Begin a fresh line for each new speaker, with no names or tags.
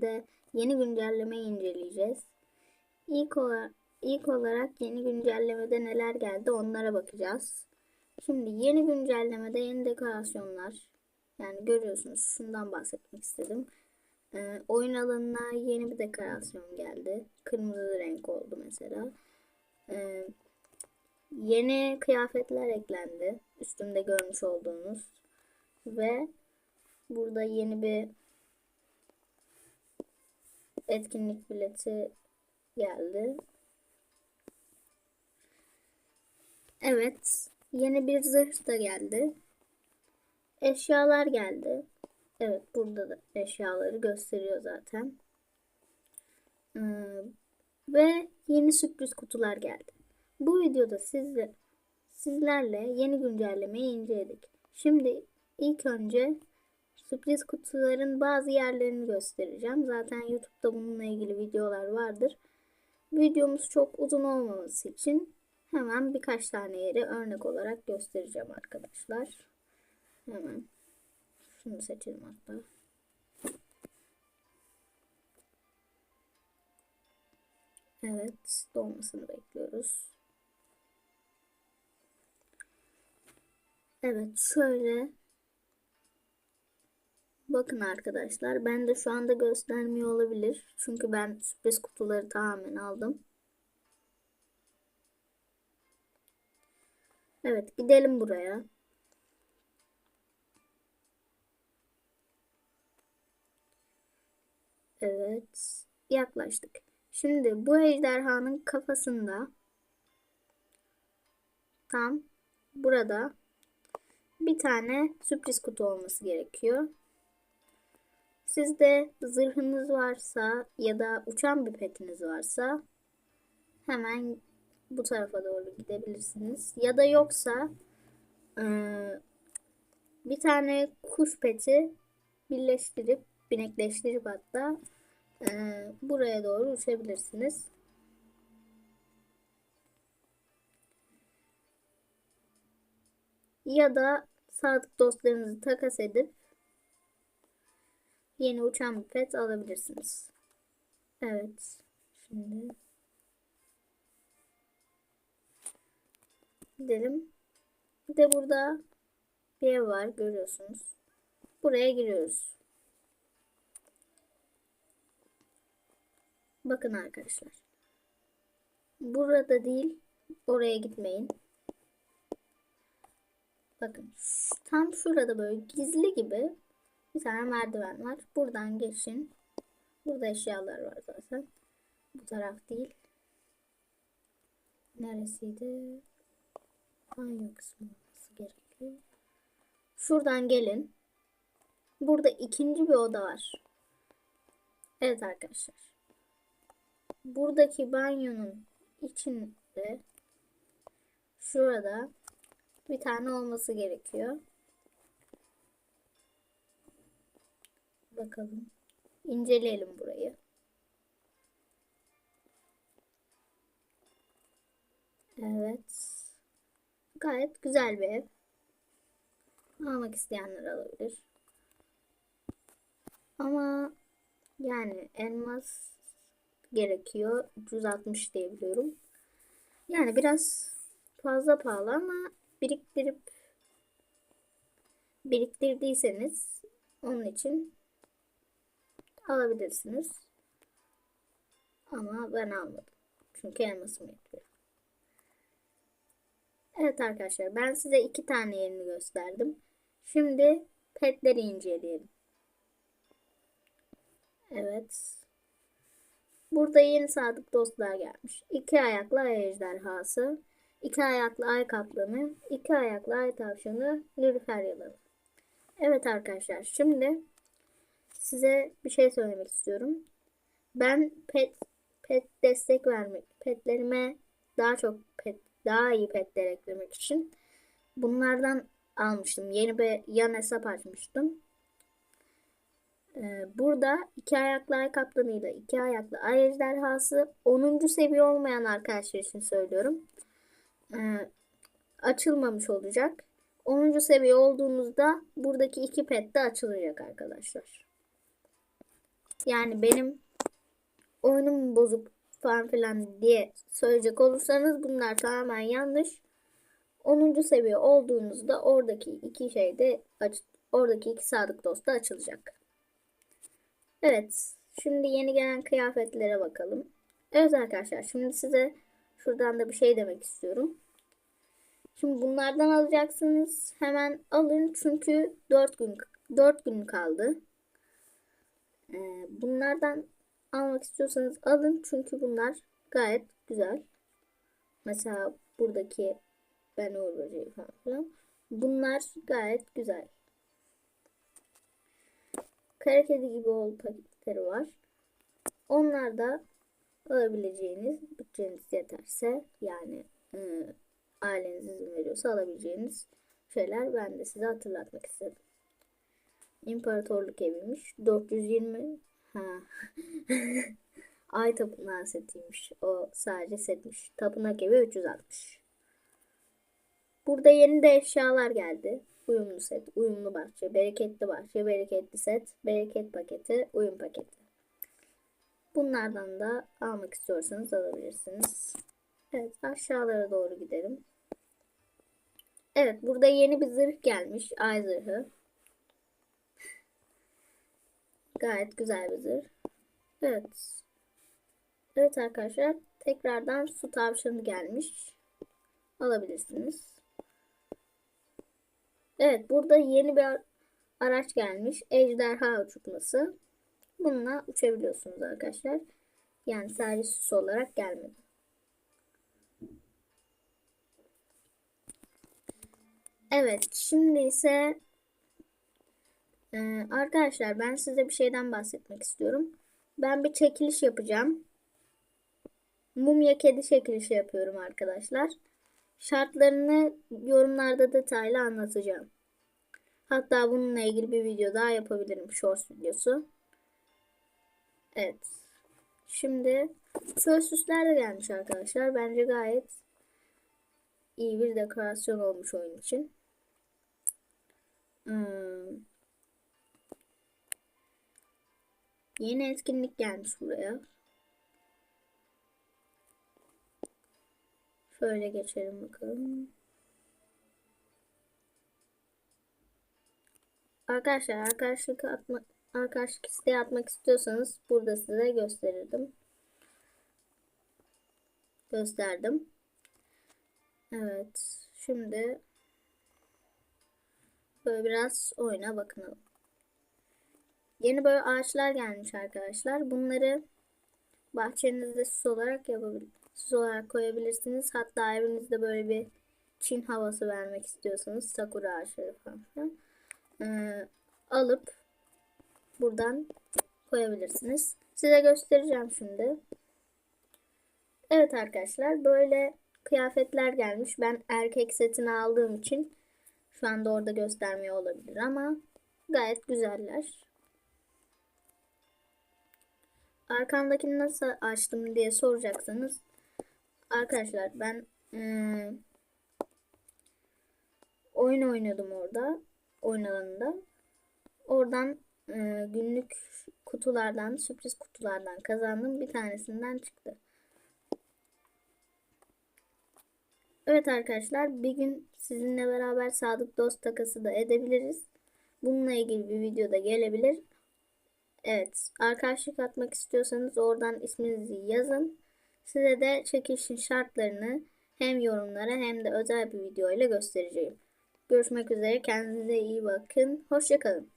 de yeni güncellemeyi inceleyeceğiz. İlk olarak, ilk olarak yeni güncellemede neler geldi onlara bakacağız. Şimdi yeni güncellemede yeni dekorasyonlar. Yani görüyorsunuz şundan bahsetmek istedim. Ee, oyun alanına yeni bir dekorasyon geldi. Kırmızı renk oldu mesela. Ee, yeni kıyafetler eklendi. Üstümde görmüş olduğunuz. Ve burada yeni bir etkinlik bileti geldi. Evet. Yeni bir zırh da geldi. Eşyalar geldi. Evet burada da eşyaları gösteriyor zaten. Ee, ve yeni sürpriz kutular geldi. Bu videoda sizle, sizlerle yeni güncellemeyi inceledik. Şimdi ilk önce sürpriz kutuların bazı yerlerini göstereceğim. Zaten YouTube'da bununla ilgili videolar vardır. Videomuz çok uzun olmaması için hemen birkaç tane yeri örnek olarak göstereceğim arkadaşlar. Hemen şunu seçelim hatta. Evet, dolmasını bekliyoruz. Evet, şöyle Bakın arkadaşlar, ben de şu anda göstermiyor olabilir. Çünkü ben sürpriz kutuları tamamen aldım. Evet, gidelim buraya. Evet, yaklaştık. Şimdi bu ejderhanın kafasında tam burada bir tane sürpriz kutu olması gerekiyor. Sizde zırhınız varsa ya da uçan bir petiniz varsa hemen bu tarafa doğru gidebilirsiniz. Ya da yoksa bir tane kuş peti birleştirip binekleştirip hatta buraya doğru uçabilirsiniz. Ya da sadık dostlarınızı takas edip yeni uçan bir pet alabilirsiniz. Evet. Şimdi gidelim. Bir de burada bir ev var görüyorsunuz. Buraya giriyoruz. Bakın arkadaşlar. Burada değil. Oraya gitmeyin. Bakın. Tam şurada böyle gizli gibi bir tane merdiven var. Buradan geçin. Burada eşyalar var zaten. Bu taraf değil. Neresiydi? Banyo kısmı olması gerekiyor. Şuradan gelin. Burada ikinci bir oda var. Evet arkadaşlar. Buradaki banyonun içinde şurada bir tane olması gerekiyor. Bakalım. İnceleyelim burayı. Evet. Gayet güzel bir ev. Almak isteyenler alabilir. Ama yani elmas gerekiyor. 360 diyebiliyorum. Yani biraz fazla pahalı ama biriktirip biriktirdiyseniz onun için alabilirsiniz. Ama ben almadım. Çünkü elmasım yetmiyor. Evet arkadaşlar ben size iki tane yerini gösterdim. Şimdi petleri inceleyelim. Evet. Burada yeni sadık dostlar gelmiş. İki ayaklı ay ejderhası, iki ayaklı ay kaplanı, iki ayaklı ay tavşanı, nilüfer yılanı. Evet arkadaşlar şimdi size bir şey söylemek istiyorum. Ben pet pet destek vermek, petlerime daha çok pet, daha iyi petler eklemek için bunlardan almıştım. Yeni bir yan hesap açmıştım. Ee, burada iki ayaklı ay kaplanıyla iki ayaklı ay ejderhası 10. seviye olmayan arkadaşlar için söylüyorum. Ee, açılmamış olacak. 10. seviye olduğunuzda buradaki iki pet de açılacak arkadaşlar. Yani benim oyunum bozuk falan filan diye söyleyecek olursanız bunlar tamamen yanlış. 10. seviye olduğunuzda oradaki iki şeyde aç oradaki iki sadık dost da açılacak. Evet. Şimdi yeni gelen kıyafetlere bakalım. Evet arkadaşlar şimdi size şuradan da bir şey demek istiyorum. Şimdi bunlardan alacaksınız. Hemen alın çünkü 4 gün 4 gün kaldı. Bunlardan almak istiyorsanız alın çünkü bunlar gayet güzel. Mesela buradaki ben Uğur falan. Bunlar gayet güzel. Kara kedi gibi ol paketleri var. Onlar da alabileceğiniz bütçeniz yeterse yani ıı, aileniz izin veriyorsa alabileceğiniz şeyler ben de size hatırlatmak istedim. İmparatorluk eviymiş. 420 ha. Ay tapınağı setiymiş. O sadece setmiş. Tapınak evi 360. Burada yeni de eşyalar geldi. Uyumlu set, uyumlu bahçe, bereketli bahçe, bereketli set, bereket paketi, uyum paketi. Bunlardan da almak istiyorsanız alabilirsiniz. Evet aşağılara doğru gidelim. Evet burada yeni bir zırh gelmiş. Ay zırhı. Gayet güzel bir zırh. Evet. Evet arkadaşlar tekrardan su tavşanı gelmiş. Alabilirsiniz. Evet burada yeni bir araç gelmiş. Ejderha uçurtması. Bununla uçabiliyorsunuz arkadaşlar. Yani sadece süs olarak gelmedi. Evet şimdi ise ee, arkadaşlar ben size bir şeyden bahsetmek istiyorum. Ben bir çekiliş yapacağım. Mumya kedi çekilişi yapıyorum arkadaşlar. Şartlarını yorumlarda detaylı anlatacağım. Hatta bununla ilgili bir video daha yapabilirim. Shorts videosu. Evet. Şimdi şöyle süsler de gelmiş arkadaşlar. Bence gayet iyi bir dekorasyon olmuş oyun için. Hmm. Yeni etkinlik gelmiş buraya. Şöyle geçelim bakalım. Arkadaşlar arkadaşlık atma, arkadaşlık isteği atmak istiyorsanız burada size gösterirdim. Gösterdim. Evet. Şimdi böyle biraz oyuna bakalım. Yeni böyle ağaçlar gelmiş arkadaşlar. Bunları bahçenizde süs olarak yapabilirsiniz. Süs olarak koyabilirsiniz. Hatta evinizde böyle bir Çin havası vermek istiyorsanız sakura ağaçları falan ee, alıp buradan koyabilirsiniz. Size göstereceğim şimdi. Evet arkadaşlar böyle kıyafetler gelmiş. Ben erkek setini aldığım için şu anda orada göstermiyor olabilir ama gayet güzeller. Arkamdakini nasıl açtım diye soracaksanız arkadaşlar ben e, oyun oynadım orada oyun alanında oradan e, günlük kutulardan sürpriz kutulardan kazandım bir tanesinden çıktı. Evet arkadaşlar bir gün sizinle beraber sadık dost takası da edebiliriz. Bununla ilgili bir video da gelebilir. Evet, arkadaşlık atmak istiyorsanız oradan isminizi yazın. Size de çekilişin şartlarını hem yorumlara hem de özel bir video ile göstereceğim. Görüşmek üzere. Kendinize iyi bakın. Hoşçakalın.